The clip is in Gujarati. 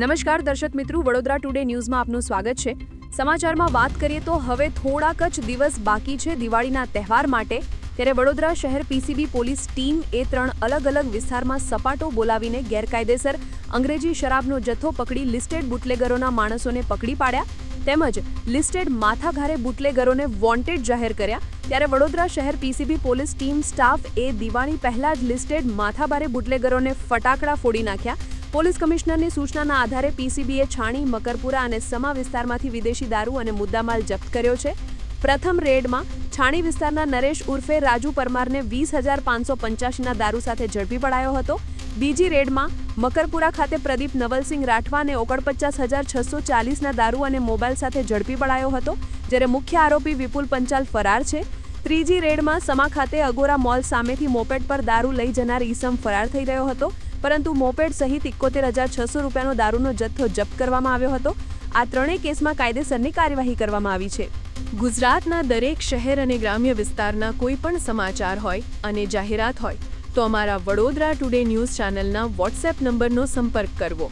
નમસ્કાર દર્શક મિત્રો, વડોદરા ટુડે ન્યૂઝમાં આપનું સ્વાગત છે. સમાચારમાં વાત કરીએ તો હવે થોડાક જ દિવસ બાકી છે દિવાળીના તહેવાર માટે. ત્યારે વડોદરા શહેર પીસીબી પોલીસ ટીમ એ ત્રણ અલગ અલગ વિસ્તારમાં સપાટો બોલાવીને ગેરકાયદેસર અંગ્રેજી શરાબનો જથ્થો પકડી લિસ્ટેડ બુટલેગરોના માણસોને પકડી પાડ્યા. તેમજ લિસ્ટેડ માથાઘારે બુટલેગરોને વોન્ટેડ જાહેર કર્યા. ત્યારે વડોદરા શહેર પીસીબી પોલીસ ટીમ સ્ટાફ એ દિવાળી પહેલા જ લિસ્ટેડ માથાભારે બુટલેગરોને ફટાકડા ફોડી નાખ્યા. પોલીસ કમિશનરની સૂચનાના આધારે પીસીબીએ છાણી, મકરપુરા અને સમા વિસ્તારમાંથી વિદેશી દારૂ અને મુદ્દામાલ જપ્ત કર્યો છે. પ્રથમ રેડમાં છાણી વિસ્તારના નરેશ ઉર્ફે રાજુ પરમારને વીસ હજાર પાંચસો પંચ્યાસીના દારૂ સાથે ઝડપી પડાયો હતો. બીજી રેડમાં મકરપુરા ખાતે પ્રદીપ નવલસિંહ રાઠવાને ઓગણપચાસ હજાર છસો ચાલીસના દારૂ અને મોબાઈલ સાથે ઝડપી પડાયો હતો, જ્યારે મુખ્ય આરોપી વિપુલ પંચાલ ફરાર છે. ત્રીજી રેડમાં સમા ખાતે અગોરા મોલ સામેથી મોપેડ પર દારૂ લઈ જનાર ઈસમ ફરાર થઈ રહ્યો હતો. પરંતુ મોપેડ સહિત એકોતેર હજાર છસો રૂપિયાનો દારૂનો જથ્થો જપ્ત કરવામાં આવ્યો હતો. આ ત્રણેય કેસમાં કાયદેસરની કાર્યવાહી કરવામાં આવી છે. ગુજરાતના દરેક શહેર અને ગ્રામ્ય વિસ્તારના કોઈ પણ સમાચાર હોય અને જાહેરાત હોય તો અમારા વડોદરા ટુડે ન્યૂઝ ચેનલના વોટ્સએપ નંબરનો સંપર્ક કરવો.